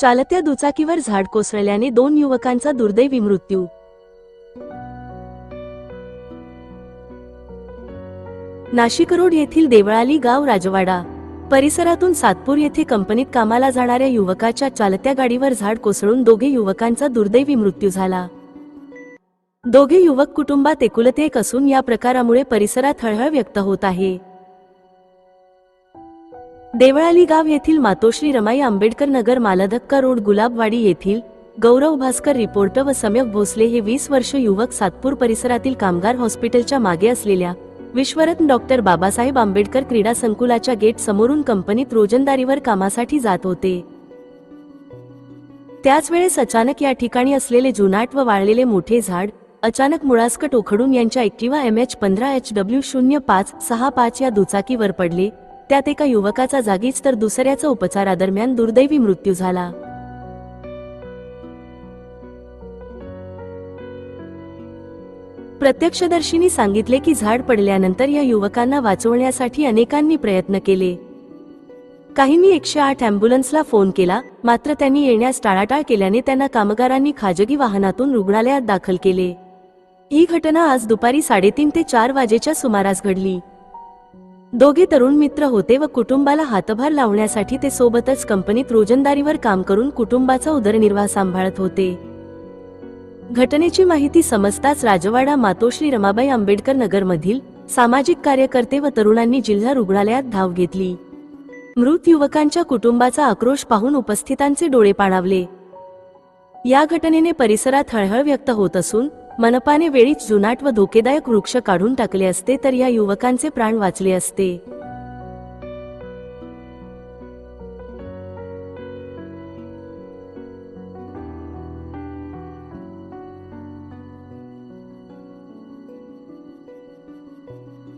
चालत्या दुचाकीवर झाड कोसळल्याने दोन युवकांचा दुर्दैवी मृत्यू. नाशिक रोड येथील देवळाली गाव राजवाडा परिसरातून सातपूर येथे कंपनीत कामाला जाणाऱ्या युवकाच्या चालत्या गाडीवर झाड कोसळून दोघे युवकांचा दुर्दैवी मृत्यू झाला. दोघे युवक कुटुंबात एकुलते एक असून या प्रकारामुळे परिसरात हळहळ व्यक्त होत आहे. देवळाली गाव येथील मातोश्री रमाई आंबेडकर नगर मालधक्का रोड गुलाबवाडी येथील गौरव भास्कर रिपोर्टर व सम्यक भोसले हे वीस वर्ष युवक सातपूर परिसरातील कामगार हॉस्पिटलच्या मागे असलेल्या विश्वरत्न डॉक्टर बाबासाहेब आंबेडकर क्रीडा संकुलाच्या गेट समोरून कंपनीत रोजंदारीवर कामासाठी जात होते. त्याच वेळेस अचानक या ठिकाणी असलेले जुनाट व वाळलेले मोठे झाड अचानक मुळासकट ओखडून यांच्या ऍक्टिवा एम एच पंधरा एच डब्ल्यू शून्य पाच सहा पाच या दुचाकीवर पडले त्यात एका युवकाचा जागीच तर दुसऱ्याचा उपचारादरम्यान दुर्दैवी मृत्यू झाला. प्रत्यक्षदर्शींनी सांगितले की झाड पडल्यानंतर या युवकांना वाचवण्यासाठी अनेकांनी प्रयत्न केले. काहींनी एकशे आठ अँब्युलन्सला फोन केला मात्र त्यांनी येण्यास टाळाटाळ केल्याने त्यांना कामगारांनी खाजगी वाहनातून रुग्णालयात दाखल केले. ही घटना आज दुपारी साडेतीन ते चार वाजेच्या सुमारास घडली. दोघे तरुण मित्र होते व कुटुंबाला हातभार लावण्यासाठी ते सोबतच कंपनीत रोजंदारीवर काम करून कुटुंबाचा उदरनिर्वाह सांभाळत होते. घटनेची माहिती समजताच राजवाडा मातोश्री रमाबाई आंबेडकर नगरमधील सामाजिक कार्यकर्ते व तरुणांनी जिल्हा रुग्णालयात धाव घेतली. मृत युवकांच्या कुटुंबाचा आक्रोश पाहून उपस्थितांचे डोळे पाणावले. या घटनेने परिसरात हळहळ व्यक्त होत असून मनपाने वेळीच जुनाट व धोकेदायक वृक्ष काढून टाकले असते तर या युवकांचे प्राण वाचले असते.